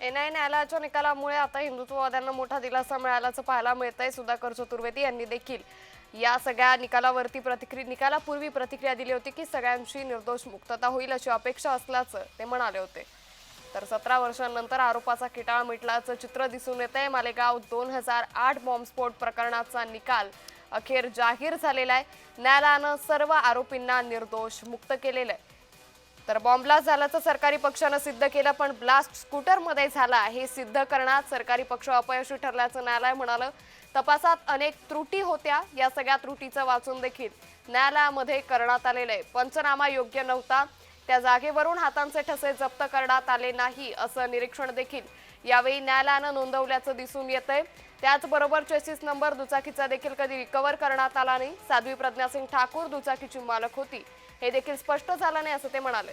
N I न्यायालयाच्या निकालामुळे आता हिंदुत्ववाद्यांना मोठा दिलासा मिळाल्याचं पाहायला मिळतंय. सुधाकर चतुर्वेदी यांनी देखील या सगळ्या निकालावरती प्रतिक्रिया निकालापूर्वी प्रतिक्रिया दिली होती की सगळ्यांची निर्दोष मुक्तता होईल अशी अपेक्षा असल्याचं ते म्हणाले होते. तर सतरा वर्षांनंतर आरोपाचा किटाळ मिटल्याचं चित्र दिसून येत आहे मालेगाव दोन हजार आठ बॉम्बस्फोट प्रकरणाचा निकाल अखेर जाहीर झालेला आहे. न्यायालयानं सर्व आरोपींना निर्दोष मुक्त केलेलं आहे. तर बॉम्ब ब्लास्ट झाल्याचं सरकारी पक्षानं सिद्ध केलं पण ब्लास्ट स्कूटरमध्ये झाला हे सिद्ध करण्यात सरकारी पक्ष अपयशी ठरल्याचं न्यायालय म्हणालं. तपासात अनेक त्रुटी होत्या या सगळ्या त्रुटीचं वाचून देखील न्यायालयामध्ये करण्यात आलेलं आहे. पंचनामा योग्य नव्हता. त्या जागेवरून हातांचे ठसे जप्त करण्यात आले नाही असं निरीक्षण देखील यावेळी न्यायालयानं नोंदवल्याचं दिसून येतंय. त्याचबरोबर चेसिस नंबर दुचाकीचा देखील कधी रिकव्हर करण्यात आला नाही. साध्वी प्रज्ञा सिंग ठाकूर दुचाकीची मालक होती. हे देखील स्पष्ट झालं नाही असं ते म्हणाले.